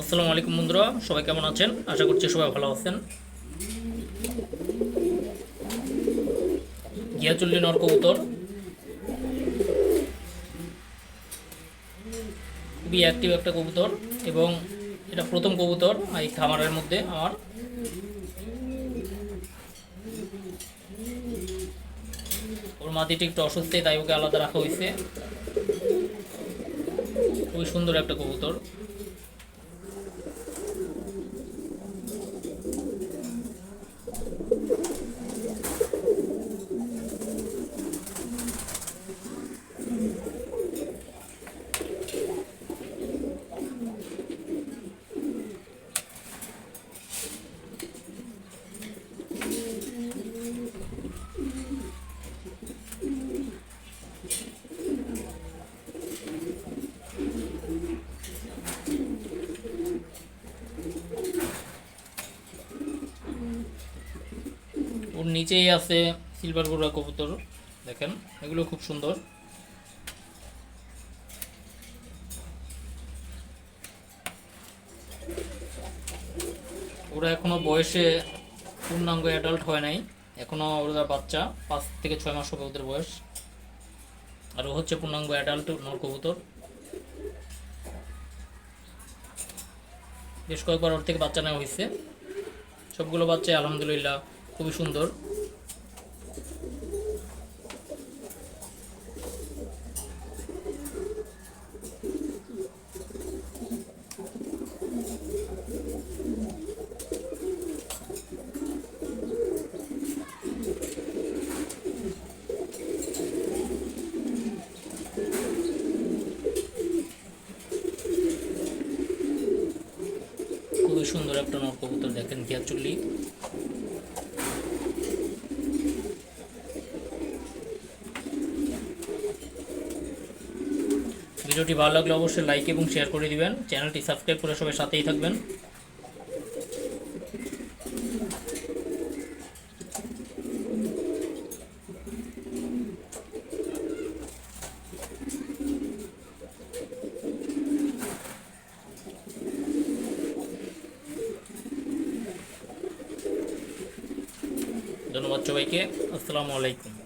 আসসালামু আলাইকুম বন্ধুরা, সবাই কেমন আছেন? আশা করছি সবাই ভালো আছেন। গিয়াচুল্লি নর কবুতর খুবই অ্যাক্টিভ একটা কবুতর এবং এটা প্রথম কবুতর এই খামারের মধ্যে আমার। ওর মাটিটি একটু অসুস্থ, তাই ওকে আলাদা রাখা হয়েছে। খুবই সুন্দর একটা কবুতর। ওর নিচেই আছে সিলভার গোড়া কবুতর, দেখেন, এগুলো খুব সুন্দর। ওরা এখনও বয়সে পূর্ণাঙ্গ অ্যাডাল্ট হয় নাই, এখনও ওরা বাচ্চা, পাঁচ থেকে ছয় মাস হবে ওদের বয়স। আর ও হচ্ছে পূর্ণাঙ্গ অ্যাডাল্ট নর কবুতর। বেশ কয়েকবার ওর থেকে বাচ্চা নেওয়া হয়েছে। সবগুলো বাচ্চাই আলহামদুলিল্লাহ খুবই সুন্দর। সুন্দর একটা নর কবুতর দেখেন গিয়াচুল্লি ভিডিওটি ভালো লাগলে অবশ্যই লাইক এবং শেয়ার করে দিবেন। চ্যানেলটি সাবস্ক্রাইব করে সবাই সাথেই থাকবেন। ধন্যবাদ সবাইকে। আসসালামু আলাইকুম।